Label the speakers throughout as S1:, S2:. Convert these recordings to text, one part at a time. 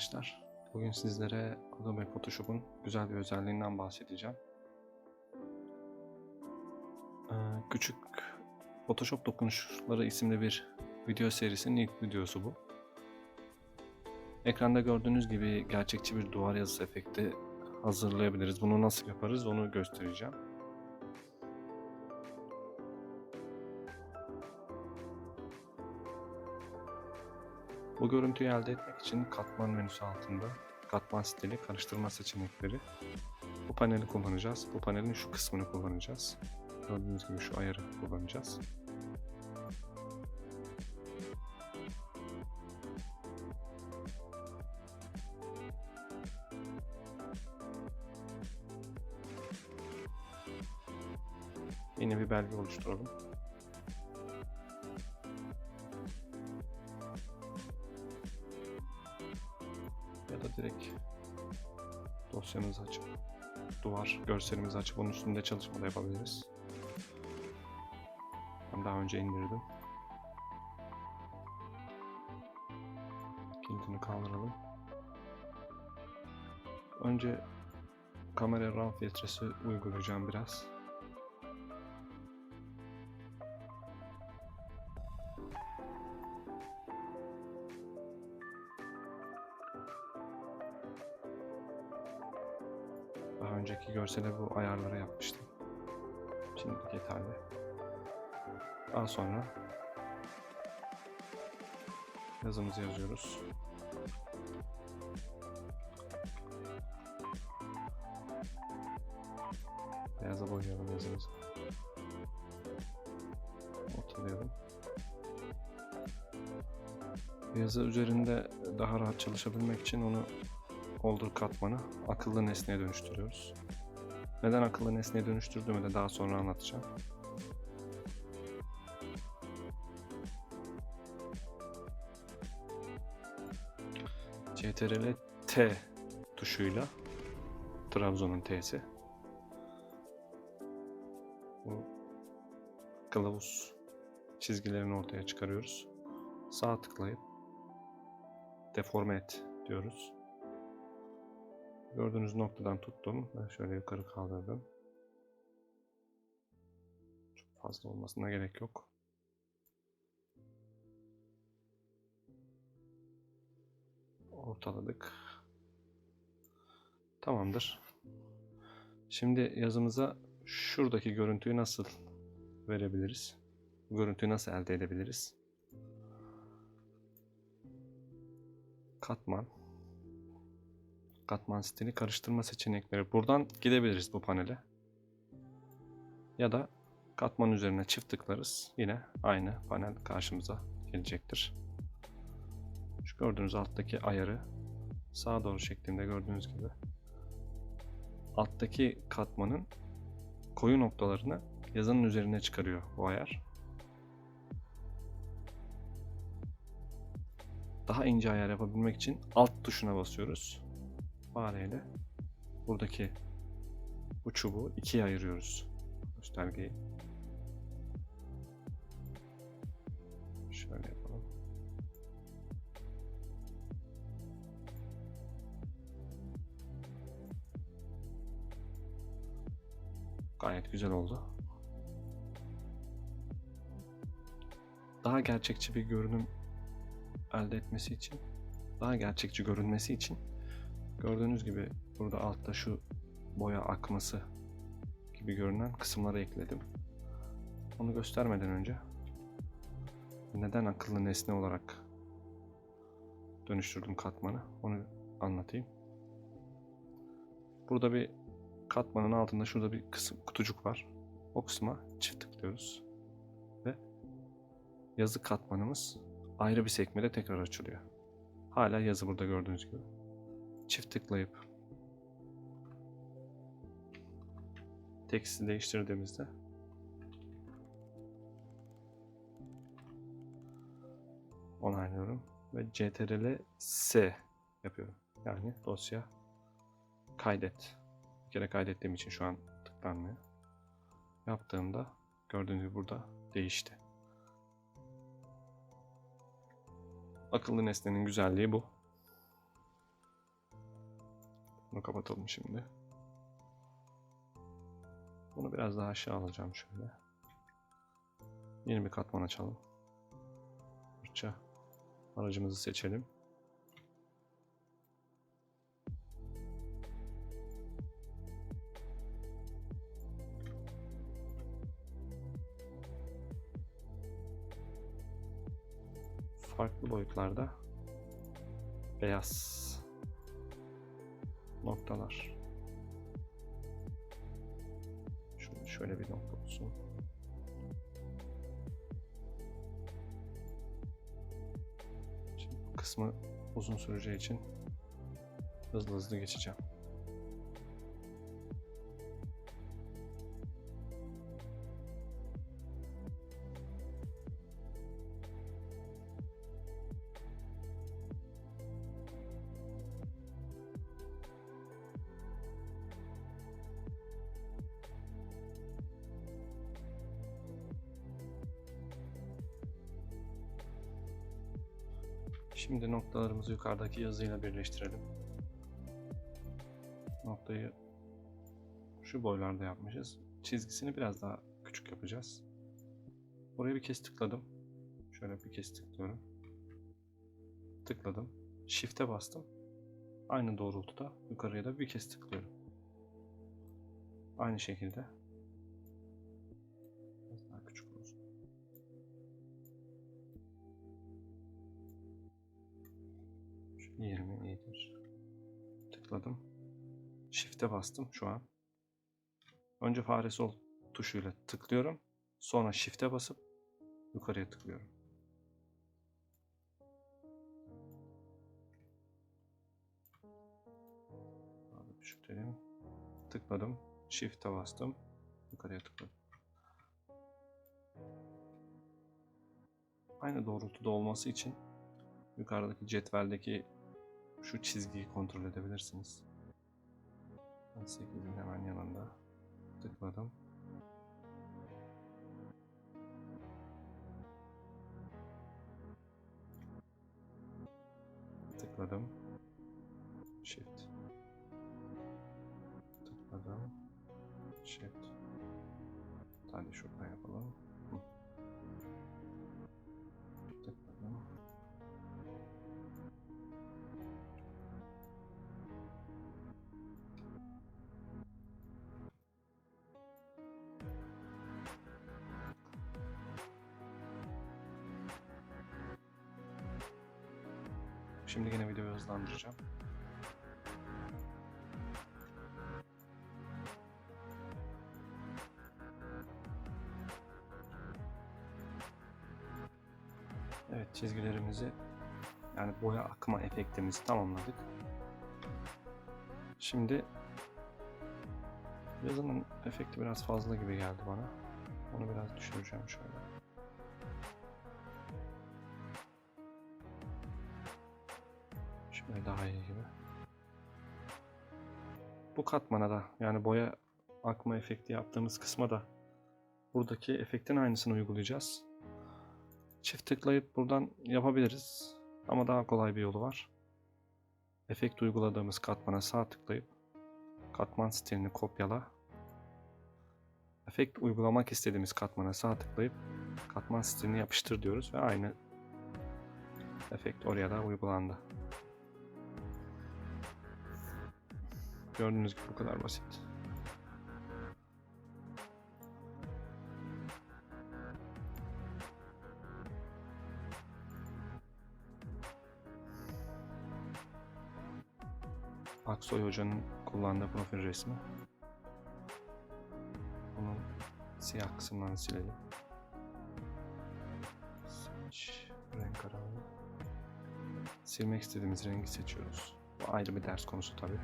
S1: arkadaşlar. Bugün sizlere Adobe Photoshop'un güzel bir özelliğinden bahsedeceğim. Ee, Küçük Photoshop dokunuşları isimli bir video serisinin ilk videosu bu. Ekranda gördüğünüz gibi gerçekçi bir duvar yazısı efekti hazırlayabiliriz. Bunu nasıl yaparız onu göstereceğim. Bu görüntüyü elde etmek için katman menüsü altında katman stili, karıştırma seçenekleri bu paneli kullanacağız. Bu panelin şu kısmını kullanacağız. Gördüğünüz gibi şu ayarı kullanacağız. Yine bir belge oluşturalım. Dosyamızı açıp duvar görselimizi açıp onun üstünde çalışma da yapabiliriz. Ben daha önce indirdim. Kilidini kaldıralım. Önce kamera RAM filtresi uygulayacağım biraz. Daha önceki görsele bu ayarları yapmıştım. Şimdilik yeterli. Daha sonra yazımızı yazıyoruz. Beyaza boyayalım yazımızı. Ortalayalım. Yazı üzerinde daha rahat çalışabilmek için onu Holder katmanı akıllı nesneye dönüştürüyoruz. Neden akıllı nesneye dönüştürdüğümü de daha sonra anlatacağım. CTRL T tuşuyla Trabzon'un T'si bu kılavuz çizgilerini ortaya çıkarıyoruz. Sağ tıklayıp deforme et diyoruz. Gördüğünüz noktadan tuttum ve şöyle yukarı kaldırdım. Çok fazla olmasına gerek yok. Ortaladık. Tamamdır. Şimdi yazımıza şuradaki görüntüyü nasıl verebiliriz? Bu görüntüyü nasıl elde edebiliriz? Katman katman stili karıştırma seçenekleri. Buradan gidebiliriz bu panele. Ya da katman üzerine çift tıklarız. Yine aynı panel karşımıza gelecektir. Şu gördüğünüz alttaki ayarı sağa doğru çektiğimde gördüğünüz gibi alttaki katmanın koyu noktalarını yazının üzerine çıkarıyor bu ayar. Daha ince ayar yapabilmek için alt tuşuna basıyoruz fareyle buradaki bu çubuğu ikiye ayırıyoruz. Göstergeyi. Şöyle yapalım. Gayet güzel oldu. Daha gerçekçi bir görünüm elde etmesi için, daha gerçekçi görünmesi için Gördüğünüz gibi burada altta şu boya akması gibi görünen kısımları ekledim. Onu göstermeden önce neden akıllı nesne olarak dönüştürdüm katmanı onu anlatayım. Burada bir katmanın altında şurada bir kısım kutucuk var. O kısma çift tıklıyoruz. Ve yazı katmanımız ayrı bir sekmede tekrar açılıyor. Hala yazı burada gördüğünüz gibi çift tıklayıp teksti değiştirdiğimizde onaylıyorum ve CTRL S yapıyorum. Yani dosya kaydet. Bir kere kaydettiğim için şu an tıklanmıyor. Yaptığımda gördüğünüz gibi burada değişti. Akıllı nesnenin güzelliği bu. Bunu kapatalım şimdi. Bunu biraz daha aşağı alacağım şöyle. Yeni bir katman açalım. Fırça. Aracımızı seçelim. Farklı boyutlarda beyaz noktalar. Şöyle, şöyle bir nokta olsun. Şimdi bu kısmı uzun süreceği için hızlı hızlı geçeceğim. Şimdi noktalarımızı yukarıdaki yazıyla birleştirelim. Noktayı şu boylarda yapmışız. Çizgisini biraz daha küçük yapacağız. Buraya bir kez tıkladım. Şöyle bir kez tıklıyorum. Tıkladım. Shift'e bastım. Aynı doğrultuda yukarıya da bir kez tıklıyorum. Aynı şekilde. 20 iyidir. Tıkladım. Shift'e bastım şu an. Önce fare sol tuşuyla tıklıyorum. Sonra Shift'e basıp yukarıya tıklıyorum. Abi düşürelim. Tıkladım. Shift'e bastım. Yukarıya tıkladım. Aynı doğrultuda olması için yukarıdaki cetveldeki şu çizgiyi kontrol edebilirsiniz. 8'in hemen yanında tıkladım. Tıkladım. Shift. Tıkladım. Shift. Hadi şuradan yapalım. Şimdi yine videoyu hızlandıracağım. Evet çizgilerimizi yani boya akma efektimizi tamamladık. Şimdi yazının efekti biraz fazla gibi geldi bana. Onu biraz düşüreceğim şöyle. Daha iyi gibi. Bu katmana da yani boya akma efekti yaptığımız kısma da buradaki efektin aynısını uygulayacağız. Çift tıklayıp buradan yapabiliriz. Ama daha kolay bir yolu var. Efekt uyguladığımız katmana sağ tıklayıp katman stilini kopyala. Efekt uygulamak istediğimiz katmana sağ tıklayıp katman stilini yapıştır diyoruz ve aynı efekt oraya da uygulandı. Gördüğünüz gibi bu kadar basit. Aksoy Hoca'nın kullandığı profil resmi. Bunun siyah kısımlarını silelim. Seç renk aralığı. Silmek istediğimiz rengi seçiyoruz. Bu ayrı bir ders konusu tabii.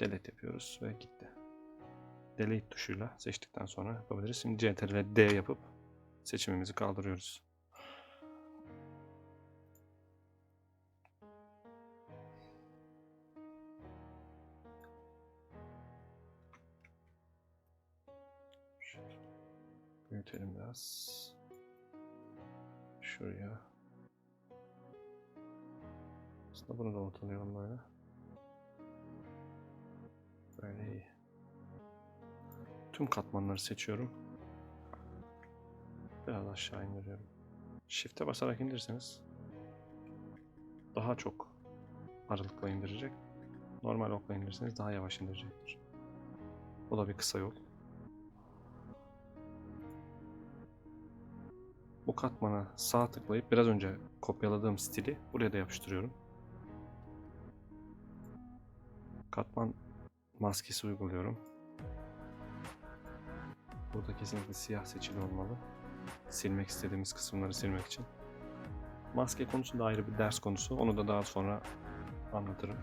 S1: Delete yapıyoruz ve gitti. Delete tuşuyla seçtikten sonra yapabiliriz. Şimdi CTRL D yapıp seçimimizi kaldırıyoruz. Büyütelim biraz. Şuraya. Aslında bunu da ortalayalım böyle. Böyle iyi. Tüm katmanları seçiyorum. Biraz aşağı indiriyorum. Shift'e basarak indirseniz daha çok aralıkla indirecek. Normal okla indirirseniz daha yavaş indirecektir. Bu da bir kısa yol. Bu katmana sağ tıklayıp biraz önce kopyaladığım stili buraya da yapıştırıyorum. Katman maskesi uyguluyorum. Burada kesinlikle siyah seçili olmalı. Silmek istediğimiz kısımları silmek için. Maske konusu da ayrı bir ders konusu. Onu da daha sonra anlatırım.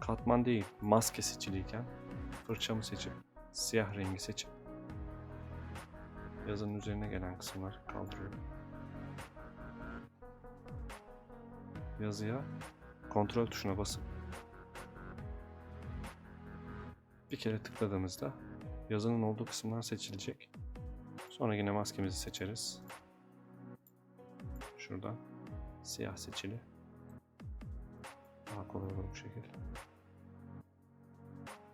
S1: Katman değil, maske seçiliyken fırçamı seçip siyah rengi seçip yazının üzerine gelen kısımları kaldırıyorum. Yazıya kontrol tuşuna basıp bir kere tıkladığımızda yazının olduğu kısımlar seçilecek. Sonra yine maskemizi seçeriz. Şuradan siyah seçili. Daha kolay olur bu şekilde.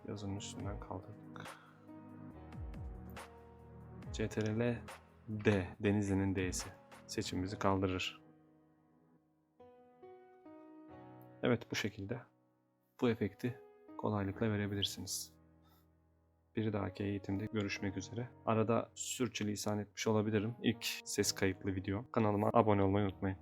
S1: Yazının üstünden kaldırdık. CTRL D, Denizli'nin D'si. Seçimimizi kaldırır. Evet bu şekilde bu efekti kolaylıkla verebilirsiniz. Bir dahaki eğitimde görüşmek üzere. Arada sürçülisan etmiş olabilirim. İlk ses kayıtlı video. Kanalıma abone olmayı unutmayın.